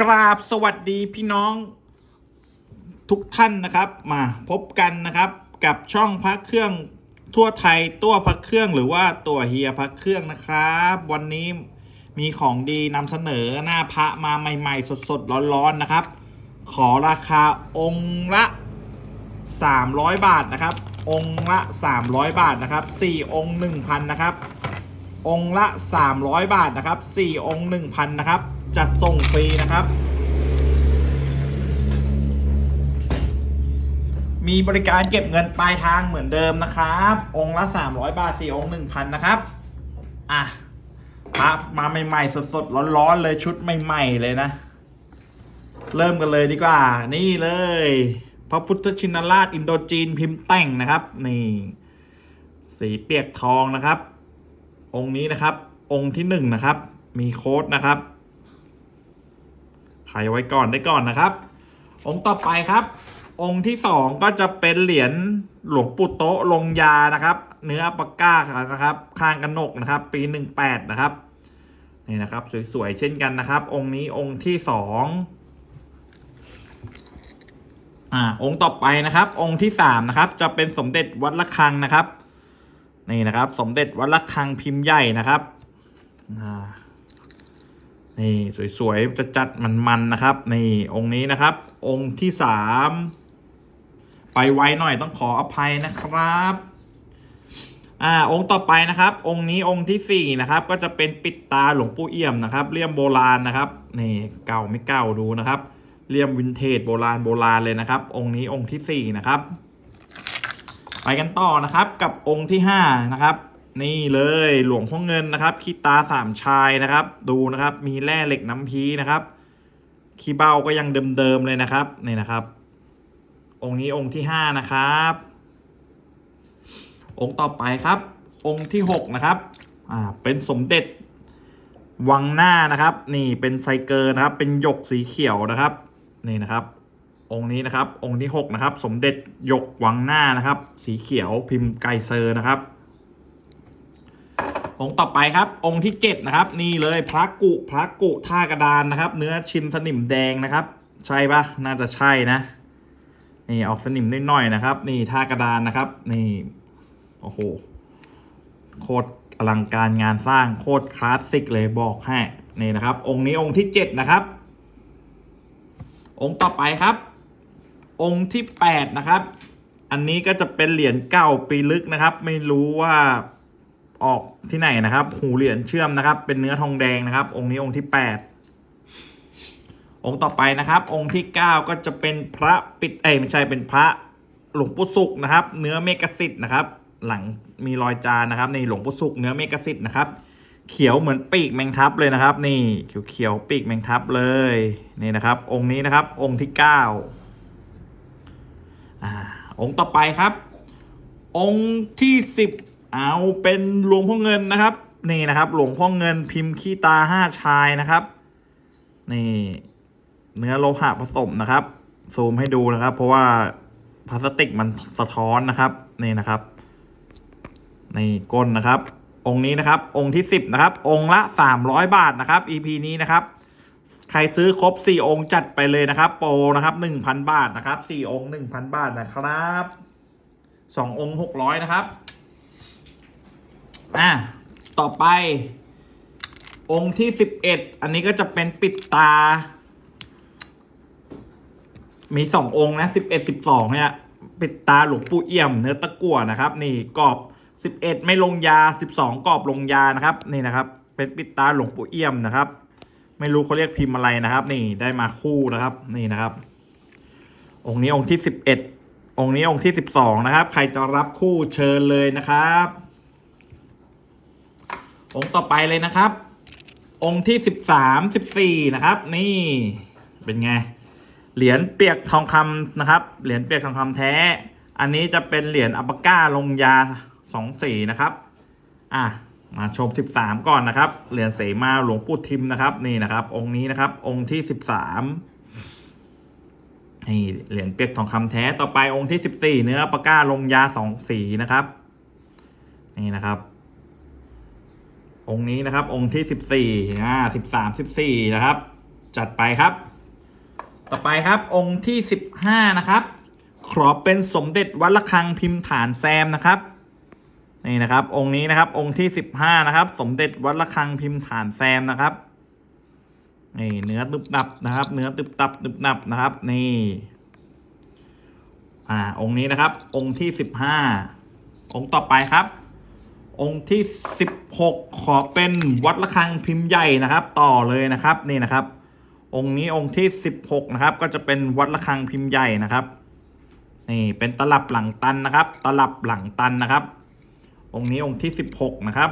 กราบสวัสดีพี่น้องทุกท่านนะครับ มาพบกันนะครับกับช่องพักเครื่องทั่วไทยตัวพักเครื่องหรือว่าตัวเฮียพักเครื่องนะครับ วันนี้มีของดีนำเสนอหน้าพระมาใหม่ ๆ สดๆร้อนๆนะครับ ขอราคาองค์ละ 300 บาทนะครับ องค์ละ 300 บาทนะครับ4องค์1,000นะครับองค์ละ 300 บาทนะครับ4องค์1,000นะครับ จัดส่งฟรีนะครับ มีบริการเก็บเงินปลายทางเหมือนเดิมนะครับ องค์ละ 300 บาท4องค์1,000 นะครับ อะพระมาใหม่ๆ สดๆ ร้อนๆ เลยชุดใหม่ ๆ เลยนะ เริ่มกันเลยดีกว่า นี่เลย พระพุทธชินราชอินโดจีนพิมพ์แต่งนะครับ นี่ สีเปียกทองนะครับ องค์นี้นะครับ องค์ที่หนึ่งนะครับ มีโค้ดนะครับ ใครไว้ก่อนได้ก่อนนะครับ องค์ต่อไปครับ องค์ที่สองก็จะเป็นเหรียญหลวงปู่โตะลงยานะครับ เนื้อปากก้านะครับข้างกระหนกนะครับ ปีหนึ่งแปดนะครับนี่นะครับสวยๆเช่นกันนะครับ องค์นี้องค์ที่สองอ่าองค์ต่อไปนะครับ องค์ที่สามนะครับ จะเป็นสมเด็จวัดระฆังนะครับนี่นะครับ สมเด็จวัดระฆังพิมพ์ใหญ่นะครับอ่า นี่สวยๆจะจัดมันๆนะครับนี่องค์นี้นะครับ องค์ที่สามไปไวหน่อยต้องขออภัยนะครับอ่าองค์ต่อไปนะครับ องค์นี้องค์ที่สี่นะครับ ก็จะเป็นปิดตาหลวงปู่เอี่ยมนะครับเลี่ยมโบราณนะครับนี่เก่าไม่เก่าดูนะครับเลี่ยมวินเทจโบราณโบราณเลยนะครับ องค์นี้องค์ที่สี่นะครับ ไปกันต่อนะครับกับองค์ที่ห้านะครับ นี่เลยหลวงพ่อเงินนะครับคีตาสามชายนะครับ ดูนะครับ มีแร่เหล็กน้ำพีนะครับคีเบ้าก็ยังเดิมๆเลยนะครับนี่นะครับ องค์นี้องค์ที่ห้านะครับ องค์ต่อไปครับ องค์ที่หกนะครับอ่าเป็นสมเด็จวังหน้านะครับ นี่เป็นไซเกอร์นะครับ เป็นหยกสีเขียวนะครับนี่นะครับ องค์นี้นะครับ องค์ที่หกนะครับ สมเด็จหยกวังหน้านะครับ สีเขียวพิมพ์ไกเซอร์นะครับ องค์ต่อไปครับ องค์ที่เจ็ดนะครับ นี่เลยพระกุพระกุท่ากระดานนะครับ เนื้อชินสนิมแดงนะครับ ใช่ปะน่าจะใช่นะ นี่ออกสนิมนิดหน่อยนะครับ นี่ท่ากระดานนะครับ นี่โอ้โหโคตรอลังการงานสร้างโคตรคลาสสิกเลยบอกให้นี่นะครับ องค์นี้องค์ที่เจ็ดนะครับ องค์ต่อไปครับ องค์ที่แปดนะครับ อันนี้ก็จะเป็นเหรียญเก่าปีลึกนะครับ ไม่รู้ว่า ออกที่ไหนนะครับ หูเหรียญเชื่อมนะครับ เป็นเนื้อทองแดงนะครับ องค์นี้องค์ที่แปดองค์ต่อไปนะครับ องค์ที่เก้าก็จะเป็นพระปิดเอ้ไม่ใช่เป็นพระหลวงปู่สุกนะครับ เนื้อเมกสิทธ์นะครับ หลังมีรอยจานนะครับ ในหลวงปู่สุกเนื้อเมกสิทธ์นะครับ เขียวเหมือนปีกแมงทับเลยนะครับ นี่เขียวเขียวๆปีกแมงทับเลยนี่นะครับ องค์นี้นะครับ องค์ที่เก้าอ่าองค์ต่อไปครับ องค์ที่สิบ เอาเป็นหลวงพ่อเงินนะครับ นี่นะครับ หลวงพ่อเงินพิมพ์ขี้ตาห้าชายนะครับ นี่ เนื้อโลหะผสมนะครับ ซูมให้ดูนะครับ เพราะว่าพลาสติกมันสะท้อนนะครับ นี่นะครับ นี่ก้นนะครับ องค์นี้นะครับ องค์ที่สิบนะครับ องค์ละสามร้อยบาทนะครับ EP นี้นะครับใครซื้อครบสี่องค์จัดไปเลยนะครับ โปรนะครับหนึ่งพันบาทนะครับสี่องค์หนึ่งพันบาทนะครับสององค์หกร้อยนะครับ อะต่อไป องค์ที่สิบเอ็ดอันนี้ก็จะเป็นปิดตา มีสององค์นะสิบเอ็ดสิบสองเนี่ย ปิดตาหลวงปู่เอี่ยม เนื้อตะกั่วนะครับ นี่กรอบสิบเอ็ดไม่ลงยาสิบสองกรอบลงยานะครับ นี่นะครับ เป็นปิดตาหลวงปู่เอี่ยมนะครับ ไม่รู้เขาเรียกพิมพ์อะไรนะครับ นี่ได้มาคู่นะครับ นี่นะครับ องค์นี้องค์ที่สิบเอ็ดองค์นี้องค์ที่สิบสองนะครับ ใครจะรับคู่เชิญเลยนะครับ องค์ต่อไปเลยนะครับ องค์ที่สิบสามสิบสี่นะครับ นี่เป็นไง เหรียญเปียกทองคำนะครับ เหรียญเปียกทองคำแท้ อันนี้จะเป็นเหรียญอัปปาก้าลงยาสองสีนะครับ อะมาชมสิบสามก่อนนะครับ เหรียญเสมาหลวงปู่ทิมนะครับ นี่นะครับ องค์นี้นะครับ องค์ที่สิบสามนี่เหรียญเปียกทองคำแท้ต่อไปองค์ที่สิบสี่เนื้อปาก้าลงยาสองสีนะครับ นี่นะครับ องค์นี้นะครับ องค์ที่สิบสี่อ่าสิบสามสิบสี่นะครับ จัดไปครับ ต่อไปครับองค์ที่สิบห้านะครับ ขอเป็นสมเด็จวัดระฆังพิมพ์ฐานแซมนะครับนี่นะครับ องค์นี้นะครับ องค์ที่สิบห้านะครับ สมเด็จวัดระฆังพิมพ์ฐานแซมนะครับนี่เนื้อตึบตับนะครับ เนื้อตึบตับตึบตับนะครับ นี่อ่าองค์นี้นะครับ องค์ที่สิบห้าองค์ต่อไปครับ องค์ที่สิบหกขอเป็นวัดระฆังพิมพ์ใหญ่นะครับ ต่อเลยนะครับนี่นะครับ องค์นี้องค์ที่สิบหกนะครับ ก็จะเป็นวัดระฆังพิมพ์ใหญ่นะครับนี่เป็นตลับหลังตันนะครับ ตลับหลังตันนะครับ องค์นี้องค์ที่สิบหกนะครับ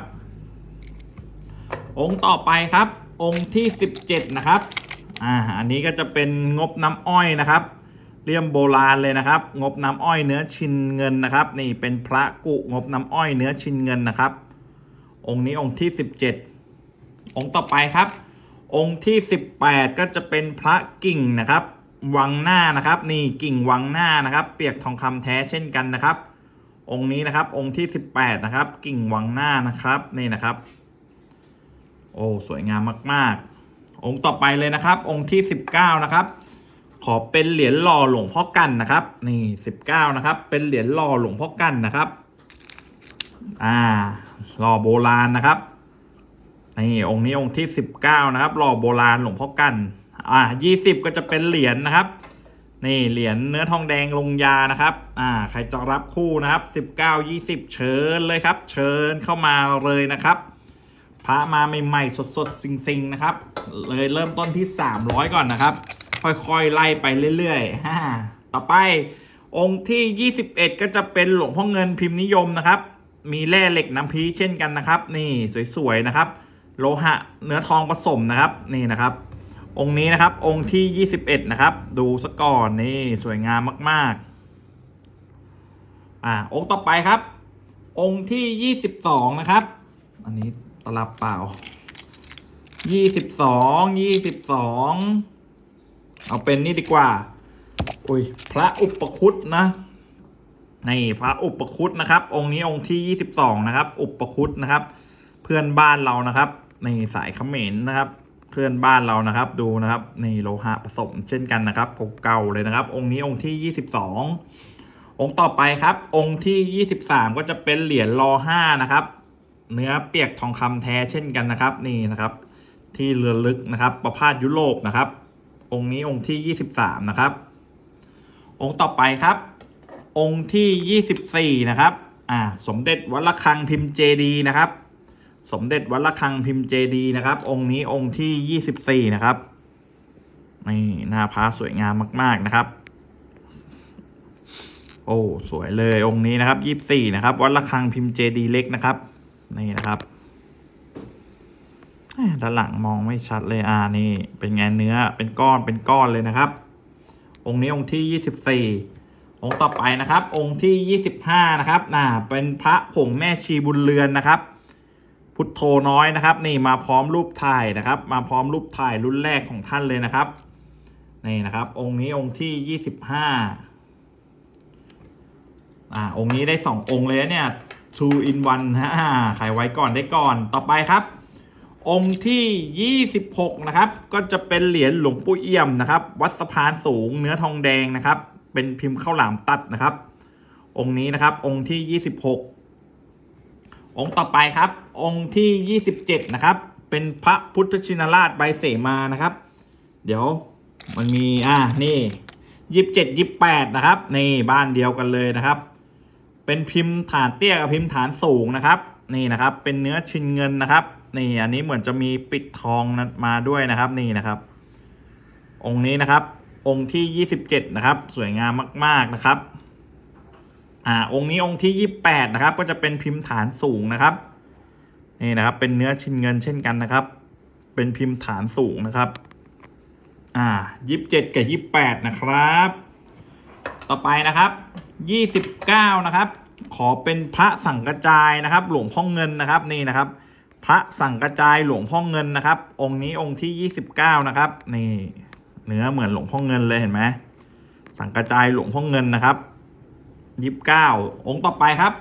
องค์ต่อไปครับ องค์ที่สิบเจ็ดนะครับอ่าอันนี้ก็จะเป็นงบน้ำอ้อยนะครับ เลี่ยมโบราณเลยนะครับ งบน้ำอ้อยเนื้อชินเงินนะครับ นี่เป็นพระกุงบน้ำอ้อยเนื้อชินเงินนะครับ องค์นี้องค์ที่สิบเจ็ดองค์ต่อไปครับ องค์ที่สิบแปดก็จะเป็นพระกิ่งนะครับ วังหน้านะครับ นี่กิ่งวังหน้านะครับ เปียกทองคำแท้เช่นกันนะครับ องค์นี้นะครับ องค์ที่สิบแปดนะครับ กิ่งวังหน้านะครับ นี่นะครับ โอ้สวยงามมาก ๆ องค์ต่อไปเลยนะครับ องค์ที่สิบเก้านะครับ ขอเป็นเหรียญหล่อหลวงพ่อกันนะครับ นี่สิบเก้านะครับ เป็นเหรียญหล่อหลวงพ่อกันนะครับ อ่าหล่อโบราณนะครับนี่องค์นี้องค์ที่สิบเก้านะครับหล่อโบราณหลวงพ่อกัน อ่ายี่สิบก็จะเป็นเหรียญนะครับ นี่เหรียญเนื้อทองแดงลงยานะครับ อ่า ใครจะรับคู่นะครับสิบเก้ายี่สิบเชิญเลยครับ เชิญเข้ามาเลยนะครับพระมาใหม่ๆสดๆซิงๆนะครับ เลยเริ่มต้นที่300ก่อนนะครับ ค่อยๆ ไล่ไปเรื่อยๆต่อไปองค์ที่ 21 ก็จะเป็นหลวงพ่อเงินพิมพ์นิยมนะครับ มีแร่เหล็กน้ำพีเช่นกันนะครับ นี่สวยๆนะครับ โลหะเนื้อทองผสมนะครับนี่นะครับ องค์นี้นะครับองค์ที่ 21 นะครับ ดูสก่อนนี่สวยงามมากๆอ่าองค์ต่อไปครับ องค์ที่ 22 นะครับ อันนี้ตลับเปล่า 22 22 เอาเป็นนี่ดีกว่า อุ้ยพระอุปคุตนะนี่พระอุปคุตนะครับ องค์นี้องค์ที่ยี่สิบสองนะครับ อุปคุตนะครับ เพื่อนบ้านเรานะครับนี่สายเขมรนะครับ เพื่อนบ้านเรานะครับ ดูนะครับนี่โลหะผสมเช่นกันนะครับเก่าเลยนะครับ องค์นี้องค์ที่ยี่สิบสององค์ต่อไปครับ องค์ที่ยี่สิบสามก็จะเป็นเหรียญรอห้านะครับ เนื้อเปียกทองคำแท้เช่นกันนะครับ นี่นะครับ ที่เรือลึกนะครับ ประพาสยุโรปนะครับ องค์นี้องค์ที่ยี่สิบสามนะครับ องค์ต่อไปครับ องค์ที่ยี่สิบสี่นะครับอ่าสมเด็จวัดระฆังพิมพ์เจดีนะครับ สมเด็จวัดระฆังพิมพ์เจดีนะครับ องค์นี้องค์ที่ยี่สิบสี่นะครับนี่หน้าพระสวยงามมาก ๆนะครับ โอ้สวยเลยองค์นี้นะครับยี่สิบสี่นะครับ วัดระฆังพิมพ์เจดีเล็กนะครับ นี่นะครับ ด้านหลังมองไม่ชัดเลยอ่านี่ เป็นไงเนื้อเป็นก้อนเป็นก้อนเลยนะครับ องค์นี้องค์ที่ยี่สิบสี่องค์ต่อไปนะครับ องค์ที่ยี่สิบห้านะครับน่าเป็นพระผงแม่ชีบุญเรือนนะครับ พุทโธน้อยนะครับ นี่มาพร้อมรูปถ่ายนะครับ มาพร้อมรูปถ่ายรุ่นแรกของท่านเลยนะครับนี่นะครับ องค์นี้องค์ที่ยี่สิบห้าอ่าองค์นี้ได้สององค์เลยเนี่ย two in one ฮะอ่าใครไว้ก่อนได้ก่อนต่อไปครับ องค์ที่ 26 นะครับ ก็จะเป็นเหรียญหลวงปู่เอี่ยมนะครับ วัดสะพานสูงเนื้อทองแดงนะครับ เป็นพิมพ์ข้าวหลามตัดนะครับ องค์นี้นะครับ องค์ที่ 26 องค์ต่อไปครับ องค์ที่ 27 นะครับ เป็นพระพุทธชินราชใบเสมานะครับ เดี๋ยวมันมีอ่านี่ยี่สิบเจ็ดยี่สิบแปดนะครับนี่บ้านเดียวกันเลยนะครับ เป็นพิมพ์ฐานเตี้ยกับพิมพ์ฐานสูงนะครับ นี่นะครับ เป็นเนื้อชินเงินนะครับ นี่อันนี้เหมือนจะมีปิดทองนั้นมาด้วยนะครับนี่นะครับ องค์นี้นะครับ องค์ที่ยี่สิบเจ็ดนะครับ สวยงามมาก ๆนะครับ อ่า องค์นี้องค์ที่ยี่แปดนะครับ ก็จะเป็นพิมพ์ฐานสูงนะครับนี่นะครับ เป็นเนื้อชิ้นเงินเช่นกันนะครับ เป็นพิมพ์ฐานสูงนะครับ อ่ายี่สิบเจ็ดกับยี่แปดนะครับ ต่อไปนะครับยี่สิบเก้านะครับ ขอเป็นพระสังกระจายนะครับ หลวงพ่อเงินนะครับนี่นะครับ พระสังกระจายหลวงพ่อเงินนะครับ องค์นี้องค์ที่ยี่สิบเก้านะครับ นี่เนื้อเหมือนหลวงพ่อเงินเลยเห็นไหมสังกระจายหลวงพ่อเงินนะครับยี่สิบเก้าองค์ต่อไปครับ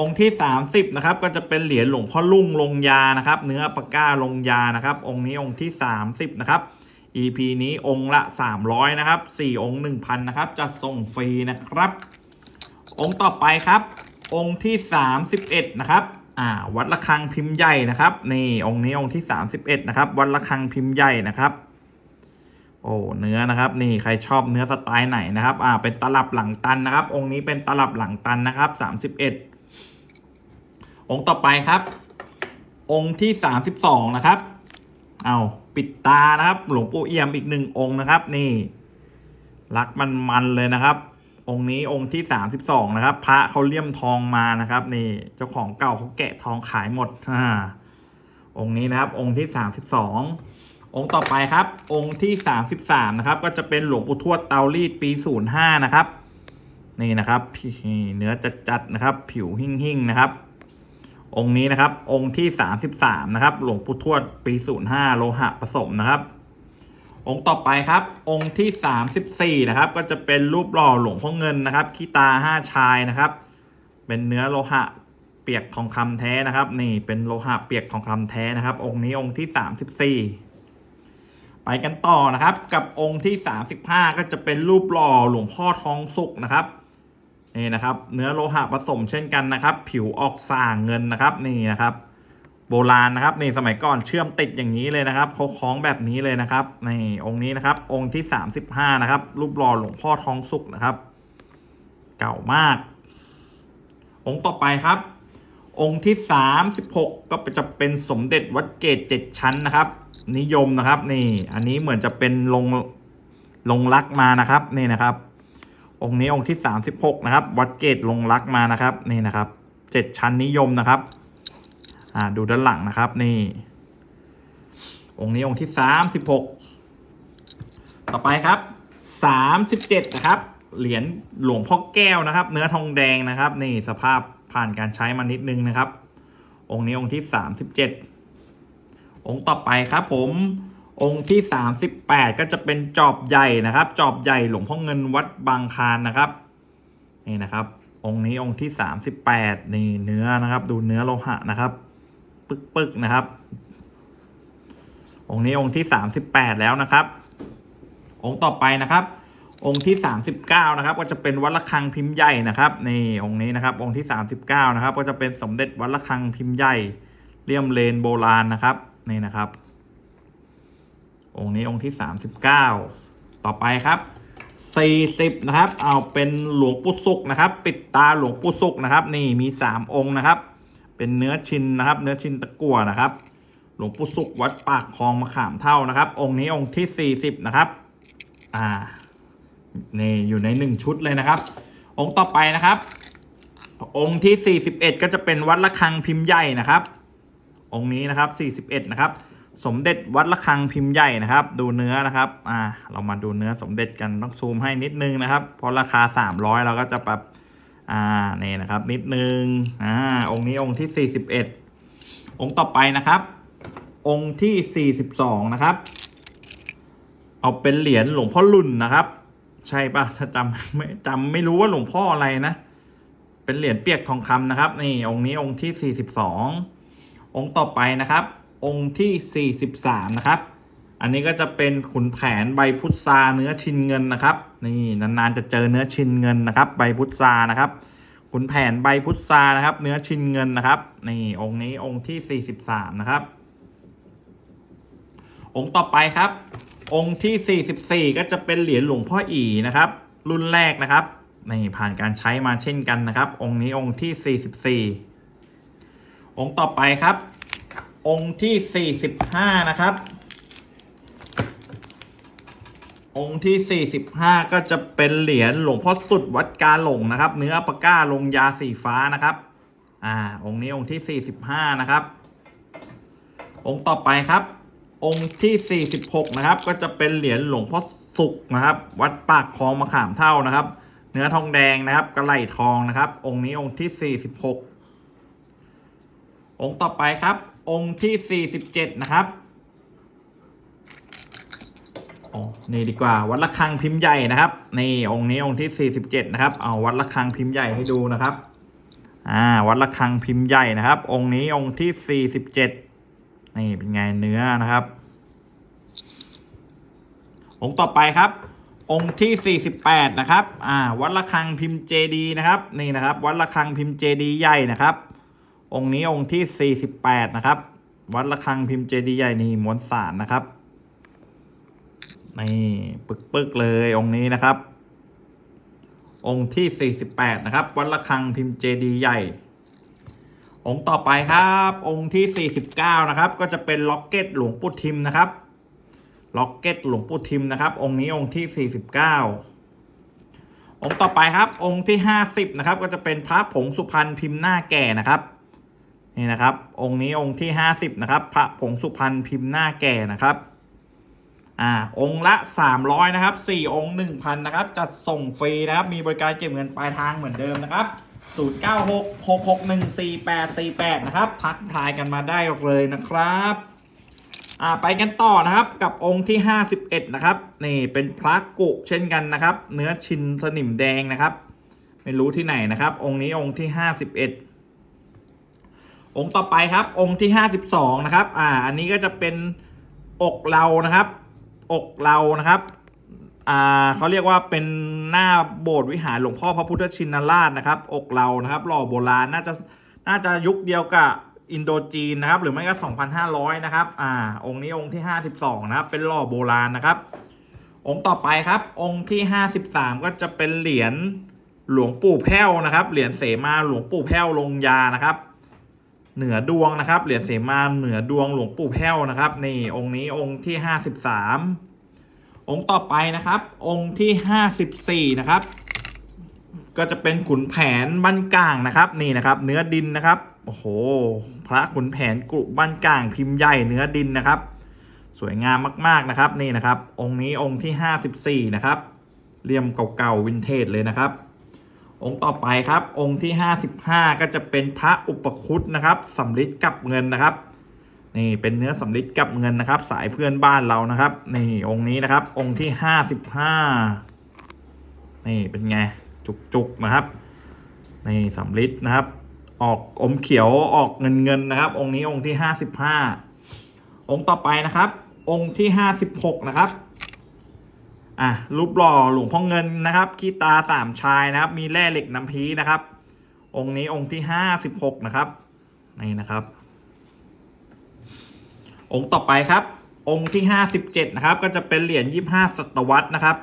องค์ที่สามสิบนะครับ ก็จะเป็นเหรียญหลวงพ่อลุ่งลงยานะครับ เนื้อปากก้าลงยานะครับ องค์นี้องค์ที่สามสิบนะครับ EP นี้องค์ละ300นะครับ4องค์1,000นะครับจะส่งฟรีนะครับ องค์ต่อไปครับ องค์ที่31นะครับ อ่าวัดระฆังพิมพ์ใหญ่นะครับนี่องค์นี้องค์ที่31นะครับ วัดระฆังพิมพ์ใหญ่นะครับ โอ้เนื้อนะครับ นี่ใครชอบเนื้อสไตล์ไหนนะครับ อ่า เป็นตลับหลังตันนะครับ องค์นี้เป็นตลับหลังตันนะครับ31องค์ต่อไปครับ องค์ที่32นะครับ เอาปิดตานะครับ หลวงปู่เอี่ยมอีกหนึ่งองค์นะครับ นี่ รักมันมันเลยนะครับ องค์นี้องค์ที่สามสิบสองนะครับ พระเขาเลี่ยมทองมานะครับนี่เจ้าของเก่าเขาแกะทองขายหมดอ่าองค์นี้นะครับ องค์ที่สามสิบสององค์ต่อไปครับ องค์ที่สามสิบสามนะครับ ก็จะเป็นหลวงปู่ทวดเตารีดปีศูนย์ห้านะครับ นี่นะครับ เนื้อจัดๆนะครับ ผิวหิ่งๆนะครับ องค์นี้นะครับ องค์ที่สามสิบสามนะครับ หลวงปู่ทวดปีศูนย์ห้าโลหะผสมนะครับ องค์ต่อไปครับ องค์ที่สามสิบสี่นะครับ ก็จะเป็นรูปหล่อหลวงพ่อเงินนะครับขี้ตาห้าชายนะครับ เป็นเนื้อโลหะเปียกทองคำแท้นะครับ นี่เป็นโลหะเปียกทองคำแท้นะครับ องค์นี้องค์ที่สามสิบสี่ไปกันต่อนะครับ กับองค์ที่สามสิบห้าก็จะเป็นรูปหล่อหลวงพ่อทองสุกนะครับนี่นะครับ เนื้อโลหะผสมเช่นกันนะครับ ผิวออกส่างเงินนะครับนี่นะครับ โบราณนะครับนี่สมัยก่อนเชื่อมติดอย่างนี้เลยนะครับเขาคล้องแบบนี้เลยนะครับนี่องค์นี้นะครับ องค์ที่สามสิบห้านะครับ รูปหล่อหลวงพ่อทองสุกนะครับ เก่ามาก องค์ต่อไปครับ องค์ที่สามสิบหกก็จะเป็นสมเด็จวัดเกตเจ็ดชั้นนะครับ นิยมนะครับ นี่ อันนี้เหมือนจะเป็นลงลงรักมานะครับนี่นะครับ องค์นี้องค์ที่สามสิบหกนะครับ วัดเกตลงรักมานะครับนี่นะครับเจ็ดชั้นนิยมนะครับ อ่าดูด้านหลังนะครับ นี่ องค์นี้องค์ที่สามสิบหกต่อไปครับสามสิบเจ็ดนะครับ เหรียญหลวงพ่อแก้วนะครับ เนื้อทองแดงนะครับ นี่สภาพผ่านการใช้มานิดนึงนะครับ องค์นี้องค์ที่สามสิบเจ็ดองค์ต่อไปครับผมองค์ที่สามสิบแปดก็จะเป็นจอบใหญ่นะครับ จอบใหญ่หลวงพ่อเงินวัดบางคานนะครับนี่นะครับ องค์นี้องค์ที่สามสิบแปดนี่เนื้อนะครับ ดูเนื้อโลหะนะครับ ปึกๆนะครับ องค์นี้องค์ที่สามสิบแปดแล้วนะครับ องค์ต่อไปนะครับ องค์ที่สามสิบเก้านะครับ ก็จะเป็นวัดระฆังพิมพ์ใหญ่นะครับนี่องค์นี้นะครับ องค์ที่สามสิบเก้านะครับ ก็จะเป็นสมเด็จวัดระฆังพิมพ์ใหญ่เลี่ยมเลนโบราณนะครับนี่นะครับ องค์นี้องค์ที่สามสิบเก้าต่อไปครับสี่สิบนะครับ เอาเป็นหลวงปู่ศุกร์นะครับ ปิดตาหลวงปู่ศุกร์นะครับ นี่มีสามองค์นะครับ เป็นเนื้อชินนะครับ เนื้อชินตะกั่วนะครับ หลวงปู่ศุกร์วัดปากคลองมะขามเท่านะครับ องค์นี้องค์ที่สี่สิบนะครับ อ่านี่อยู่ในหนึ่งชุดเลยนะครับ องค์ต่อไปนะครับ องค์ที่สี่สิบเอ็ดก็จะเป็นวัดระฆังพิมพ์ใหญ่นะครับ องค์นี้นะครับสี่สิบเอ็ดนะครับ สมเด็จวัดระฆังพิมพ์ใหญ่นะครับ ดูเนื้อนะครับ อ่า เรามาดูเนื้อสมเด็จกันต้องซูมให้นิดนึงนะครับเพราะราคาสามร้อยเราก็จะแบบ อ่านี่นะครับนิดนึงอ่าองค์นี้องค์ที่สี่สิบเอ็ดองค์ต่อไปนะครับ องค์ที่สี่สิบสองนะครับ เอาเป็นเหรียญหลวงพ่อรุ่นนะครับ ใช่ปะถ้าจำไม่จำไม่รู้ว่าหลวงพ่ออะไรนะ เป็นเหรียญเปียกทองคำนะครับ นี่องค์นี้องค์ที่สี่สิบสององค์ต่อไปนะครับ องค์ที่ 43 นะครับ อันนี้ก็จะเป็นขุนแผนใบพุทราเนื้อชินเงินนะครับ นี่นานๆจะเจอเนื้อชินเงินนะครับ ใบพุทรานะครับขุนแผนใบพุทรานะครับ เนื้อชินเงินนะครับนี่องค์นี้องค์ที่ 43 นะครับ องค์ต่อไปครับ องค์ที่ 44 ก็จะเป็นเหรียญหลวงพ่ออีนะครับ รุ่นแรกนะครับนี่ผ่านการใช้มาเช่นกันนะครับ องค์นี้องค์ที่ 44 องค์ต่อไปครับ องค์ที่ 45 นะครับ องค์ที่ 45 ก็จะเป็นเหรียญหลวงพ่อสุดวัดกาหลงนะครับ เนื้อปากก้าลงยาสีฟ้านะครับ อ่า องค์นี้องค์ที่ 45 นะครับ องค์ต่อไปครับ องค์ที่ 46 นะครับ ก็จะเป็นเหรียญหลวงพ่อสุกนะครับ วัดปากคลองมะขามเท่านะครับ เนื้อทองแดงนะครับ กระไหล่ทองนะครับ องค์นี้องค์ที่ 46 องค์ต่อไปครับ องค์ที่ 47 นะครับ นี่ดีกว่าวัดระฆังพิมพ์ใหญ่นะครับนี่องค์นี้องค์ที่ 47 นะครับ เอาวัดระฆังพิมพ์ใหญ่ให้ดูนะครับอ่าวัดระฆังพิมพ์ใหญ่นะครับ องค์นี้องค์ที่ 47 นี่เป็นไงเนื้อนะครับ องค์ต่อไปครับ องค์ที่ 48 นะครับอ่าวัดระฆังพิมพ์เจดีนะครับนี่นะครับ วัดระฆังพิมพ์เจดีใหญ่นะครับ องค์นี้องค์ที่ 48 นะครับ วัดระฆังพิมพ์เจดีย์ใหญ่นี่มวลสารนะครับ นี่ปึกๆเลยองค์นี้นะครับ องค์ที่ 48 นะครับ วัดระฆังพิมพ์เจดีย์ใหญ่ องค์ต่อไปครับ องค์ที่ 49 นะครับ ก็จะเป็นล็อกเก็ตหลวงปู่ทิมนะครับ ล็อกเก็ตหลวงปู่ทิมนะครับ องค์นี้องค์ที่ 49 องค์ต่อไปครับ องค์ที่ 50 นะครับ ก็จะเป็นพระผงสุพรรณพิมพ์หน้าแก่นะครับ นี่นะครับ องค์นี้องค์ที่ 50 นะครับ พระผงสุพรรณพิมพ์หน้าแก่นะครับ อ่าองค์ละ 300นะครับ4องค์1,000นะครับจัดส่งฟรีนะครับมีบริการเก็บเงินปลายทางเหมือนเดิมนะครับ0966614848นะครับทักทายกันมาได้เลยนะครับอ่าไปกันต่อนะครับกับองค์ที่ 51นะครับนี่เป็นพระกุเช่นกันนะครับ เนื้อชินสนิมแดงนะครับ ไม่รู้ที่ไหนนะครับ องค์นี้องค์ที่ 51 องค์ต่อไปครับองค์ที่ 52นะครับอ่าอันนี้ก็จะเป็นอกเรานะครับ อกเรานะครับอ่าเขาเรียกว่าเป็นหน้าโบสถ์วิหารหลวงพ่อพระพุทธชินราชนะครับ อกเรานะครับหล่อโบราณน่าจะน่าจะยุคเดียวกับอินโดจีนนะครับ หรือไม่ก็2,500 นะครับ อ่า องค์นี้องค์ที่ 52 นะครับ เป็นหล่อโบราณนะครับ องค์ต่อไปครับ องค์ที่ 53 ก็จะเป็นเหรียญหลวงปู่แพ้วนะครับ เหรียญเสมาหลวงปู่แพ้วลงยานะครับ เหนือดวงนะครับ เหรียญเสมาเหนือดวงหลวงปู่แพ้วนะครับ นี่องค์นี้องค์ที่53องค์ต่อไปนะครับ องค์ที่54นะครับ ก็จะเป็นขุนแผนบ้านกลางนะครับ นี่นะครับ เนื้อดินนะครับโอ้โห พระขุนแผนกรุบ้านกลางพิมพ์ใหญ่เนื้อดินนะครับ สวยงามมากๆนะครับ นี่นะครับ องค์นี้องค์ที่54นะครับเลี่ยมเก่าๆวินเทจเลยนะครับ องค์ต่อไปครับ องค์ที่ 55 ก็จะเป็นพระอุปคุตนะครับสำริดกับเงินนะครับ นี่เป็นเนื้อสำริดกับเงินนะครับ สายเพื่อนบ้านเรานะครับ นี่องค์นี้นะครับ องค์ที่ 55 นี่เป็นไงจุกๆนะครับ นี่สำริดนะครับ ออกอมเขียวออกเงินเงินนะครับ องค์นี้องค์ที่ 55 องค์ต่อไปนะครับ องค์ที่ 56 นะครับ อะรูปหล่อหลวงพ่อเงินนะครับขี้ตาสามชายนะครับ มีแร่เหล็กน้ำพีนะครับ องค์นี้องค์ที่ห้าสิบหกนะครับนี่นะครับ องค์ต่อไปครับ องค์ที่ห้าสิบเจ็ดนะครับ ก็จะเป็นเหรียญยี่ห้าศตวรรษนะครับ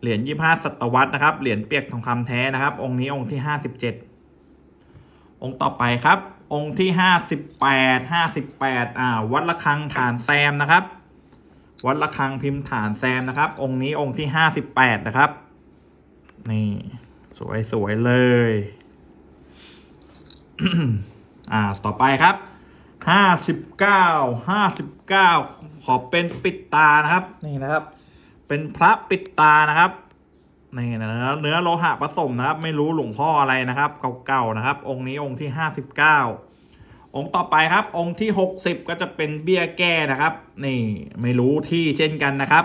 เหรียญยี่ห้าศตวรรษนะครับ เหรียญเปียกทองคำแท้นะครับ องค์นี้องค์ที่ห้าสิบเจ็ดองค์ต่อไปครับ องค์ที่ห้าสิบแปดห้าสิบแปดอ่าวัดระฆังฐานแซมนะครับ วัดระฆังพิมพ์ฐานแซมนะครับ องค์นี้องค์ที่ห้าสิบแปดนะครับ นี่สวยสวยเลย อ่า ต่อไปครับห้าสิบเก้าห้าสิบเก้าขอเป็นปิดตานะครับ นี่นะครับ เป็นพระปิดตานะครับนี่นะเนื้อโลหะผสมนะครับ ไม่รู้หลวงพ่ออะไรนะครับ เก่าๆนะครับ องค์นี้องค์ที่ห้าสิบเก้า องค์ต่อไปครับ องค์ที่ 60 ก็จะเป็นเบี้ยแก้นะครับ นี่ไม่รู้ที่เช่นกันนะครับ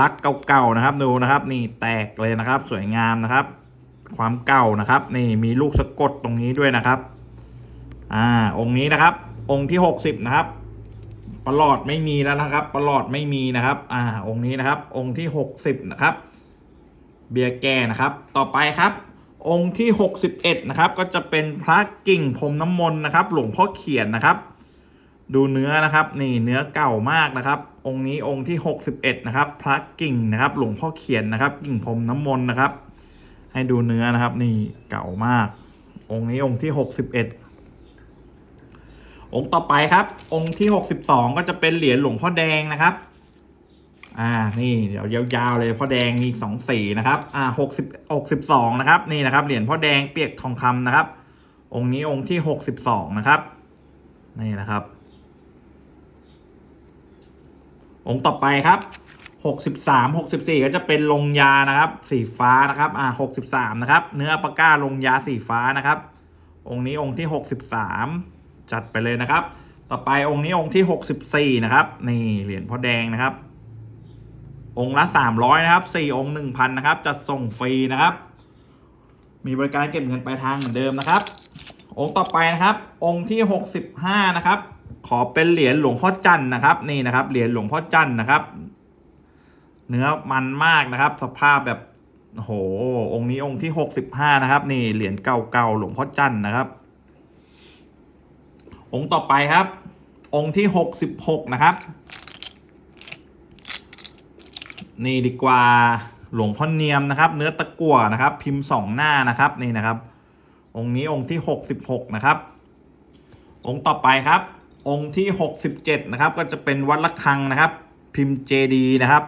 ลักเก่าๆนะครับดูนะครับ นี่แตกเลยนะครับ สวยงามนะครับ ความเก่านะครับ นี่มีลูกสะกดตรงนี้ด้วยนะครับอ่าองค์นี้นะครับ องค์ที่ 60 นะครับประหลอดไม่มีแล้วนะครับประหลอดไม่มีนะครับ อ่าองค์นี้นะครับ องค์ที่ 60 นะครับ เบียร์แก่นะครับ ต่อไปครับ องค์ที่ 61 นะครับ ก็จะเป็นพระกิ่งพรมน้ำมนต์นะครับ หลวงพ่อเขียนนะครับ ดูเนื้อนะครับ นี่เนื้อเก่ามากนะครับ องค์นี้องค์ที่ 61 นะครับ พระกิ่งนะครับ หลวงพ่อเขียนนะครับ กิ่งพรมน้ำมนต์นะครับ ให้ดูเนื้อนะครับ นี่เก่ามาก องค์นี้องค์ที่ 61องค์ต่อไปครับ องค์ที่ 62 ก็จะเป็นเหรียญหลวงพ่อแดงนะครับ อ่านี่เดี๋ยวยาวๆเลยพ่อแดงมีสองสีนะครับอ่าหกสิบหกสิบสองนะครับนี่นะครับเหรียญพ่อแดงเปียกทองคำนะครับ องค์นี้องค์ที่หกสิบสองนะครับนี่นะครับ องค์ต่อไปครับหกสิบสามหกสิบสี่ก็จะเป็นลงยานะครับ สีฟ้านะครับอ่าหกสิบสามนะครับ เนื้อปากก้าลงยาสีฟ้านะครับ องค์นี้องค์ที่หกสิบสามจัดไปเลยนะครับ ต่อไปองค์นี้องค์ที่หกสิบสี่นะครับ นี่เหรียญพ่อแดงนะครับ องค์ละสามร้อยนะครับสี่องค์หนึ่งพันนะครับจะส่งฟรีนะครับ มีบริการเก็บเงินปลายทางเหมือนเดิมนะครับ องค์ต่อไปนะครับ องค์ที่หกสิบห้านะครับ ขอเป็นเหรียญหลวงพ่อจันทร์นะครับ นี่นะครับ เหรียญหลวงพ่อจันทร์นะครับ เนื้อมันมากนะครับ สภาพแบบโอ้โหองค์นี้องค์ที่หกสิบห้านะครับ นี่เหรียญเก่าๆหลวงพ่อจันทร์นะครับ องค์ต่อไปครับ องค์ที่หกสิบหกนะครับ นี่ดีกว่าหลวงพ่อเนียมนะครับ เนื้อตะกั่วนะครับ พิมพ์สองหน้านะครับนี่นะครับ องค์นี้องค์ที่หกสิบหกนะครับ องค์ต่อไปครับ องค์ที่หกสิบเจ็ดนะครับ ก็จะเป็นวัดละคังนะครับ พิมพ์เจดีนะครับ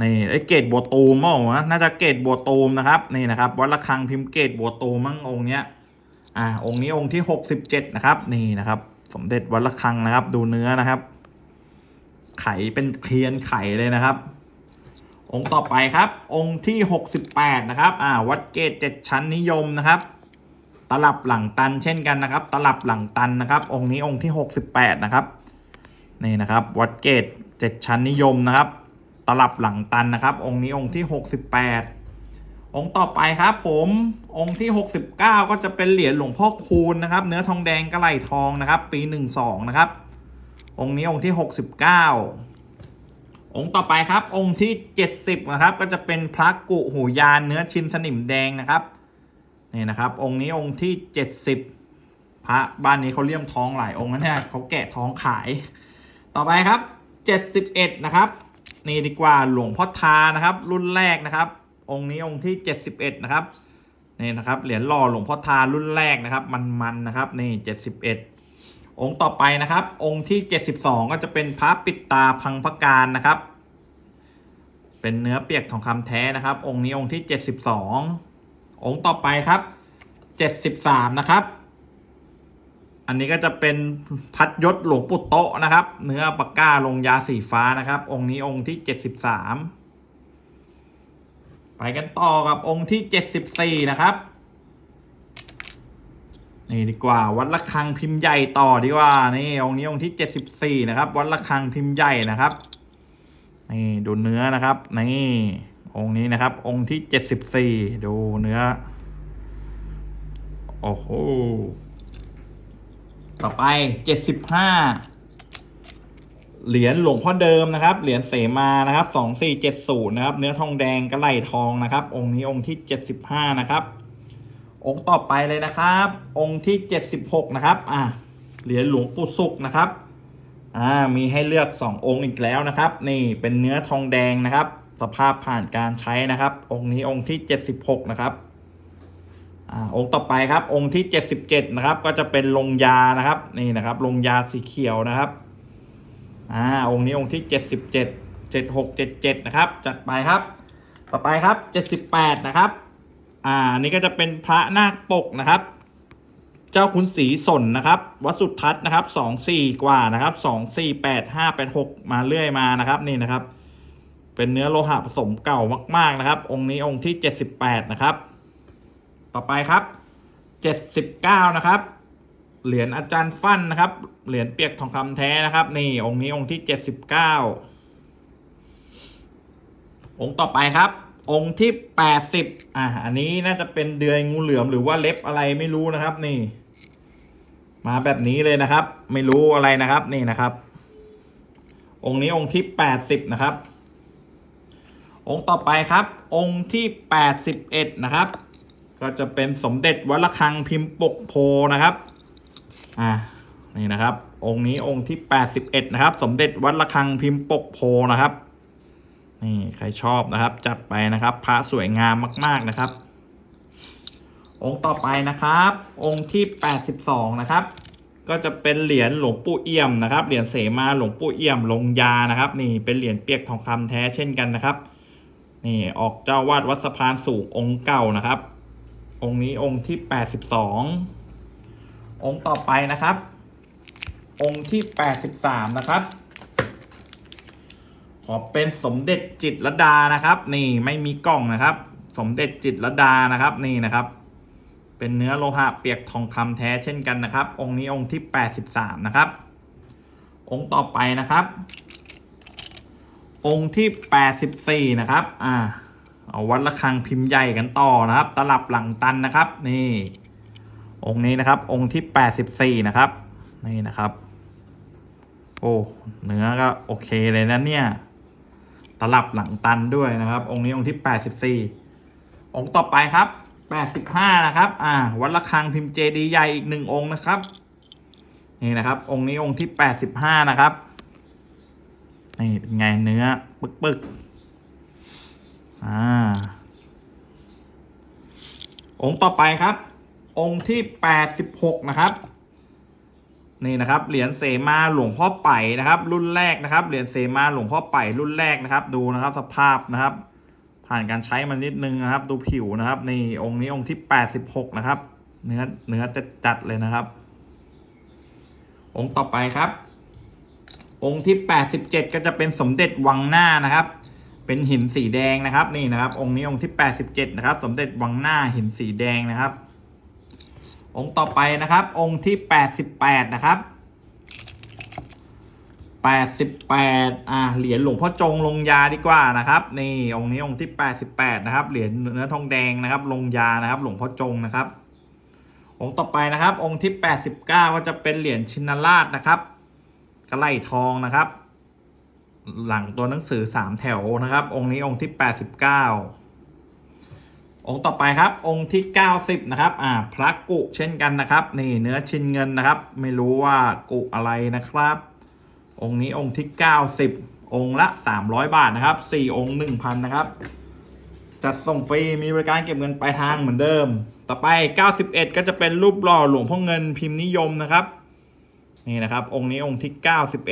นี่ไอเกตบัวตูมมั้งวะน่าจะเกตบัวตูมนะครับนี่นะครับ วัดละคังพิมพ์เกตบัวตูมมั้งองค์เนี้ยอ่าองค์นี้องค์ที่หกสิบเจ็ดนะครับ นี่นะครับ สมเด็จวัดละคังนะครับ ดูเนื้อนะครับ ไขเป็นเทียนไขเลยนะครับ องค์ต่อไปครับ องค์ที่หกสิบแปดนะครับอ่าวัดเกตเจ็ดชั้นนิยมนะครับ ตลับหลังตันเช่นกันนะครับ ตลับหลังตันนะครับ องค์นี้องค์ที่หกสิบแปดนะครับนี่นะครับวัดเกตเจ็ดชั้นนิยมนะครับ ตลับหลังตันนะครับ องค์นี้องค์ที่หกสิบแปดองค์ต่อไปครับผมองค์ที่ 69 ก็จะเป็นเหรียญหลวงพ่อคูณนะครับ เนื้อทองแดงกระไหลทองนะครับ ปี 12 นะครับ องค์นี้องค์ที่ 69 องค์ต่อไปครับ องค์ที่ 70นะครับก็จะเป็นพระกุหูยานเนื้อชินสนิมแดงนะครับนี่นะครับ องค์นี้องค์ที่ 70 พระบ้านนี้เขาเลี่ยมทองหลายองค์นะเนี่ยเขาแกะทองขาย ต่อไปครับ 71 นะครับ นี่ดีกว่าหลวงพ่อทานะครับ รุ่นแรกนะครับ องค์นี้องค์ที่ 71 นะครับนี่นะครับเหรียญหล่อหลวงพ่อทารุ่นแรกนะครับ มันๆนะครับ นี่ 71 องค์ต่อไปนะครับ องค์ที่ 72 ก็จะเป็นพระปิดตาพังพการนะครับ เป็นเนื้อเปียกทองคำแท้นะครับ องค์นี้องค์ที่ 72 องค์ต่อไปครับ 73 นะครับ อันนี้ก็จะเป็นพัดยศหลวงปู่โตะนะครับ เนื้อปากก้าลงยาสีฟ้านะครับ องค์นี้องค์ที่ 73 ไปกันต่อกับองค์ที่เจ็ดสิบสี่นะครับ นี่ดีกว่าวัดระฆังพิมพ์ใหญ่ต่อดีกว่านี่องค์นี้องค์ที่เจ็ดสิบสี่นะครับ วัดระฆังพิมพ์ใหญ่นะครับนี่ดูเนื้อนะครับนี่องค์นี้นะครับ องค์ที่เจ็ดสิบสี่ดูเนื้อโอ้โหต่อไปเจ็ดสิบห้าเหรียญหลวงพ่อเดิมนะครับ เหรียญเสมานะครับสองสี่เจ็ดศูนย์นะครับ เนื้อทองแดงกระไหลทองนะครับ องค์นี้องค์ที่เจ็ดสิบห้านะครับ องค์ต่อไปเลยนะครับ องค์ที่เจ็ดสิบหกนะครับ อะเหรียญหลวงปู่สุกนะครับ อ่า มีให้เลือกสององค์อีกแล้วนะครับ นี่เป็นเนื้อทองแดงนะครับ สภาพผ่านการใช้นะครับ องค์นี้องค์ที่เจ็ดสิบหกนะครับ อ่า องค์ต่อไปครับ องค์ที่เจ็ดสิบเจ็ดนะครับ ก็จะเป็นลงยานะครับ นี่นะครับ ลงยาสีเขียวนะครับ อ่า องค์นี้องค์ที่เจ็ดสิบเจ็ดเจ็ดหกเจ็ดเจ็ดนะครับ จัดไปครับ ต่อไปครับเจ็ดสิบแปดนะครับ อ่านี่ก็จะเป็นพระนาคปกนะครับ เจ้าคุณศรีสนนะครับ วัดสุทัศน์นะครับสองสี่กว่านะครับสองสี่แปดห้าแปดหกมาเรื่อยมานะครับนี่นะครับ เป็นเนื้อโลหะผสมเก่ามาก ๆนะครับ องค์นี้องค์ที่เจ็ดสิบแปดนะครับ ต่อไปครับเจ็ดสิบเก้านะครับเหรียญอาจารย์ฟั่นนะครับ เหรียญเปียกทองคำแท้นะครับ นี่องค์นี้องค์ที่เจ็ดสิบเก้าองค์ต่อไปครับ องค์ที่แปดสิบอะอันนี้น่าจะเป็นเดือยงูเหลือมหรือว่าเล็บอะไรไม่รู้นะครับ นี่ มาแบบนี้เลยนะครับ ไม่รู้อะไรนะครับนี่นะครับ องค์นี้องค์ที่แปดสิบนะครับ องค์ต่อไปครับ องค์ที่แปดสิบเอ็ดนะครับ ก็จะเป็นสมเด็จวัดระฆังพิมพ์ปกโพนะครับอ่านี่นะครับ องค์นี้องค์ที่แปดสิบเอ็ดนะครับ สมเด็จวัดระฆังพิมพ์ปกโพนะครับ นี่ใครชอบนะครับ จัดไปนะครับพระสวยงามมาก ๆนะครับ องค์ต่อไปนะครับ องค์ที่แปดสิบองนะครับ ก็จะเป็นเหรียญหลวงปู่เอี่ยมนะครับ เหรียญเสมาหลวงปู่เอี่ยมลงยานะครับ นี่เป็นเหรียญเปียกทองคำแท้เช่นกันนะครับ นี่ออกเจ้าวาดวัดสะพานสูงองค์เก่านะครับ องค์นี้องค์ที่แปดสิบององค์ต่อไปนะครับ องค์ที่แปดสิบามนะครับ ขอเป็นสมเด็จจิตรดานะครับ นี่ไม่มีกล่องนะครับ สมเด็จจิตรดานะครับนี่นะครับ เป็นเนื้อโลหะเปียกทองคำแท้เช่นกันนะครับ องค์นี้องค์ที่แปดสิบสามนะครับ องค์ต่อไปนะครับ องค์ที่แปดสิบสี่นะครับ อ่าเอาวัดระฆังพิมพ์ใหญ่กันต่อนะครับ ตลับหลังตันนะครับ นี่ องค์นี้นะครับ องค์ที่แปดสิบสี่นะครับ นี่นะครับ โอ้เนื้อก็โอเคเลยนะเนี่ย ตลับหลังตันด้วยนะครับ องค์นี้องค์ที่แปดสิบสี่องค์ต่อไปครับแปดสิบห้านะครับ อ่า วัดระฆังพิมพ์เจดีใหญ่อีกหนึ่งองค์นะครับ นี่นะครับ องค์นี้องค์ที่แปดสิบห้านะครับ นี่เป็นไงเนื้อ ปึกปึกๆอ่า องค์ต่อไปครับ องค์ที่แปดสิบหกนะครับ นี่นะครับเหรียญเสมาหลวงพ่อไป่นะครับ รุ่นแรกนะครับเหรียญเสมาหลวงพ่อไป่รุ่นแรกนะครับ ดูนะครับสภาพนะครับ ผ่านการใช้มานิดนึงนะครับ ดูผิวนะครับนี่องค์นี้องค์ที่แปดสิบหกนะครับ เนื้อเนื้อจะจัดเลยนะครับ องค์ต่อไปครับ องค์ที่แปดสิบเจ็ดก็จะเป็นสมเด็จวังหน้านะครับ เป็นหินสีแดงนะครับนี่นะครับ องค์นี้องค์ที่แปดสิบเจ็ดนะครับ สมเด็จวังหน้าหินสีแดงนะครับ องค์ต่อไปนะครับ องค์ที่แปดสิบแปดนะครับแปดสิบแปดอ่าเหรียญหลวงพ่อจงลงยาดีกว่านะครับ นี่องค์นี้องค์ที่แปดสิบแปดนะครับ เหรียญเนื้อทองแดงนะครับ ลงยานะครับ หลวงพ่อจงนะครับ องค์ต่อไปนะครับ องค์ที่แปดสิบเก้าก็จะเป็นเหรียญชินราชนะครับกระไลทองนะครับ หลังตัวหนังสือสามแถวนะครับ องค์นี้องค์ที่แปดสิบเก้า องค์ต่อไปครับองค์ที่ 90 นะครับอ่าพระกุเช่นกันนะครับ นี่เนื้อชิ้นเงินนะครับ ไม่รู้ว่ากุอะไรนะครับ องค์นี้องค์ที่ 90 องค์ละ 300 บาทนะครับ 4 องค์ 1,000 นะครับ จัดส่งฟรีมีบริการเก็บเงินปลายทางเหมือนเดิม ต่อไป 91 ก็จะเป็นรูปหล่อหลวงพ่อเงินพิมพ์นิยมนะครับนี่นะครับ องค์นี้องค์ที่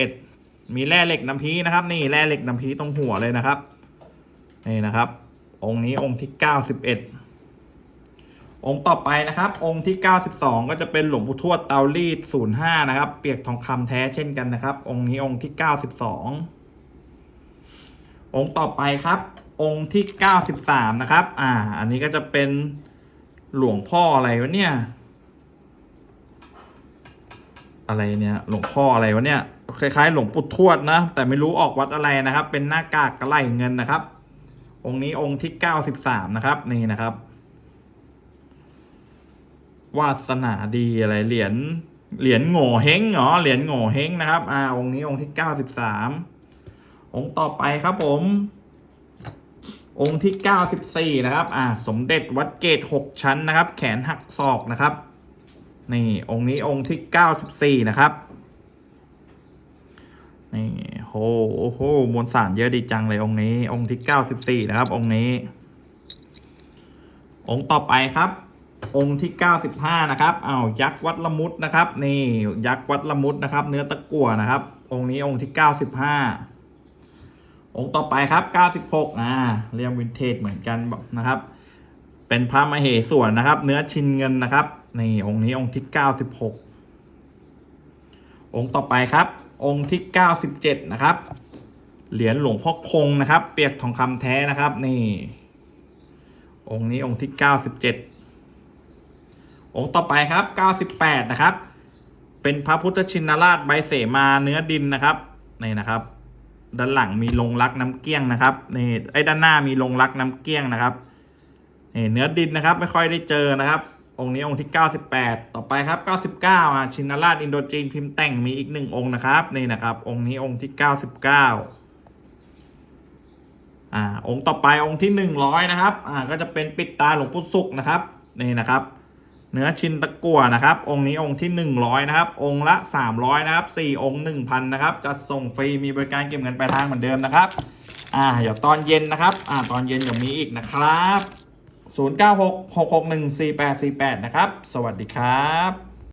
91 มีแร่เหล็กน้ำพีนะครับ นี่แร่เหล็กน้ำพีตรงหัวเลยนะครับนี่นะครับ องค์นี้องค์ที่ 91 องค์ต่อไปนะครับ องค์ที่ 92 ก็จะเป็นหลวงปู่ทวดเตารีด05 นะครับ เปียกทองคำแท้เช่นกันนะครับ องค์นี้องค์ที่ 92 องค์ต่อไปครับ องค์ที่ 93 นะครับ อ่า อันนี้ก็จะเป็นหลวงพ่ออะไรวะเนี่ย อะไรเนี่ย หลวงพ่ออะไรวะเนี่ย คล้ายๆ หลวงปู่ทวดนะ แต่ไม่รู้ออกวัดอะไรนะครับ เป็นหน้ากากกระไหลเงินนะครับ องค์นี้องค์ที่เก้าสิบสามนะครับ นี่นะครับ วาสนาดีอะไรเหรียญเหรียญโง่เฮงเหรอเหรียญโง่เฮงนะครับ อ่า องค์นี้องค์ที่เก้าสิบสามองค์ต่อไปครับผม องค์ที่เก้าสิบสี่นะครับ อ่า สมเด็จวัดเกตหกชั้นนะครับ แขนหักศอกนะครับ นี่องค์นี้องค์ที่เก้าสิบสี่นะครับ นี่โหโอ้โหมวลสารเยอะดีจังเลยองค์นี้ องค์ที่เก้าสิบสี่นะครับ องค์นี้ องค์ต่อไปครับ องค์ที่เก้าสิบห้านะครับอ้าวยักษ์วัดละมุดนะครับ นี่ยักษ์วัดละมุดนะครับ เนื้อตะกั่วนะครับ องค์นี้องค์ที่เก้าสิบห้าองค์ต่อไปครับเก้าสิบหกอ่าเรียกวินเทจเหมือนกันนะครับ เป็นพระมเหสวนนะครับ เนื้อชินเงินนะครับ นี่องค์นี้องค์ที่เก้าสิบหกองค์ต่อไปครับ องค์ที่ 97 นะครับ เหรียญหลวงพ่อคงนะครับ เปียกทองคำแท้นะครับ นี่ องค์นี้องค์ที่ 97 องค์ต่อไปครับ 98 นะครับ เป็นพระพุทธชินราชใบเสมาเนื้อดินนะครับ นี่นะครับด้านหลังมีลงรักน้ำเกี้ยงนะครับนี่ไอ้ด้านหน้ามีลงรักน้ำเกี้ยงนะครับนี่เนื้อดินนะครับ ไม่ค่อยได้เจอนะครับ องค์นี้องค์ที่ 98 ต่อไปครับ 99อะชินราชอินโดจีนพิมพ์แต่งมีอีกหนึ่งองค์นะครับนี่นะครับ องค์นี้องค์ที่ 99อ่าองค์ต่อไปองค์ที่ 100 นะครับอ่าก็จะเป็นปิดตาหลวงปู่สุกนะครับนี่นะครับเนื้อชินตะกั่วนะครับ องค์นี้องค์ที่ 100 นะครับ องค์ละ 300 นะครับ 4 องค์ 1,000 นะครับ จะส่งฟรีมีบริการเก็บเงินปลายทางเหมือนเดิมนะครับ อ่าเดี๋ยวตอนเย็นนะครับ อ่าตอนเย็นเดี๋ยวมีอีกนะครับ 0966614848 นะครับ สวัสดีครับ